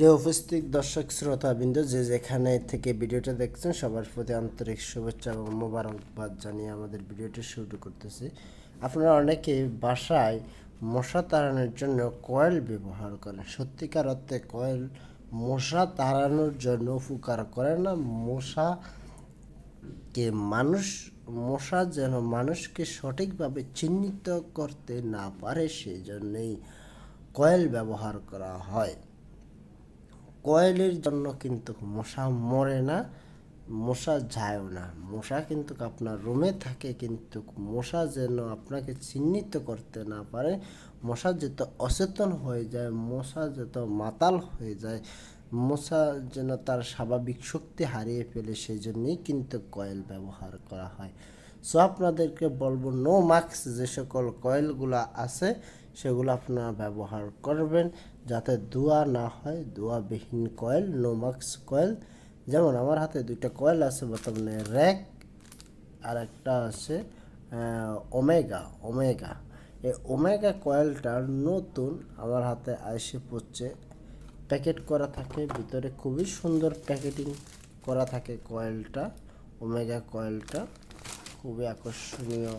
প্রিয় উপস্থিত দর্শক শ্রোতাবৃন্দ যে যেখানে থেকে ভিডিওটা দেখছেন, সবার প্রতি আন্তরিক শুভেচ্ছা এবং মোবারকবাদ জানিয়ে আমাদের ভিডিওটি শুরু করতেছি। আপনারা অনেকে বাসায় মশা তাড়ানোর জন্য কয়েল ব্যবহার করেন। সত্যিকার অর্থে কয়েল মশা তাড়ানোর জন্য উপকার করে না। মশা কে মানুষ, মশা যেন মানুষকে সঠিকভাবে চিহ্নিত করতে না পারে সেই জন্যই কয়েল ব্যবহার করা হয়। কয়েলের জন্য কিন্তু মশা মরে না, মশা যায়ও না। মশা কিন্তু আপনার রুমে থাকে, কিন্তু মশা যেন আপনাকে চিহ্নিত করতে না পারে, মশা যত অচেতন হয়ে যায়, মশা যত মাতাল হয়ে যায়, মশা যেন তার স্বাভাবিক শক্তি হারিয়ে ফেলে সেই জন্যই কিন্তু কয়েল ব্যবহার করা হয়। সো আপনাদেরকে বলব নো মাস্ক যে সকল কয়েলগুলো আছে সেগুলো আপনারা ব্যবহার করবেন যাতে দোয়া না হয় ধোয়াবিহীন কয়েল নো মাস্ক কয়েল। যেমন আমার হাতে দুইটা কয়েল আছে, বর্তমানে র্যাক আর একটা আছে ওমেগা ওমেগা। এই ওমেগা কয়েলটা নতুন আমার হাতে আইসে পড়ছে। প্যাকেট করা থাকে, ভিতরে খুবই সুন্দর প্যাকেটিং করা থাকে কয়েলটা, ওমেগা কয়েলটা। খুবই আকর্ষণীয়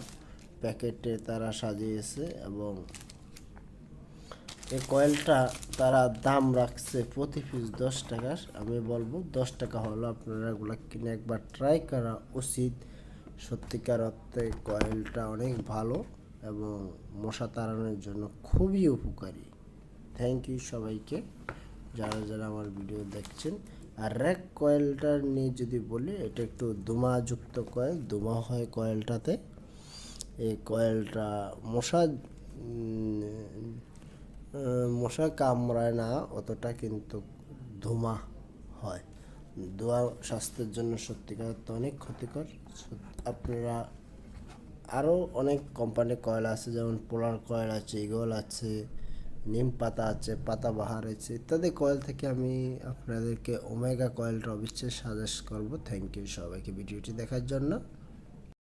প্যাকেটে তারা সাজিয়েছে এবং এই কয়েলটা তারা দাম রাখছে প্রতি পিস দশ টাকা। আমি বলব দশ টাকা হলো আপনারা এগুলো কিনে একবার ট্রাই করা উচিত। সত্যিকার অর্থে কয়েলটা অনেক ভালো এবং মশা তাড়ানোর জন্য খুবই উপকারী। থ্যাংক ইউ সবাইকে যারা যারা আমার ভিডিও দেখছেন। আর র্যাক কয়েলটা নিয়ে যদি বলি, এটা একটু দুমাযুক্ত কয়েল দুমা হয় কয়েলটাতে। এই কয়েলটা মশা মশা কামড়ায় না, অতটা কিন্তু ধোঁয়া হয়। ধোঁয়া স্বাস্থ্যের জন্য সত্যিকার অর্থে অনেক ক্ষতিকর। আপনারা আরও অনেক কোম্পানির কয়েল আছে, যেমন পোলার কয়েল আছে ইগল আছে নিম পাতা আছে পাতাবাহার আছে। ইত্যাদি কয়েল থেকে আমি আপনাদেরকে ওমেগা কয়েলটা অবশ্যই সাজেস্ট করব। থ্যাংক ইউ সবাইকে ভিডিওটি দেখার জন্য।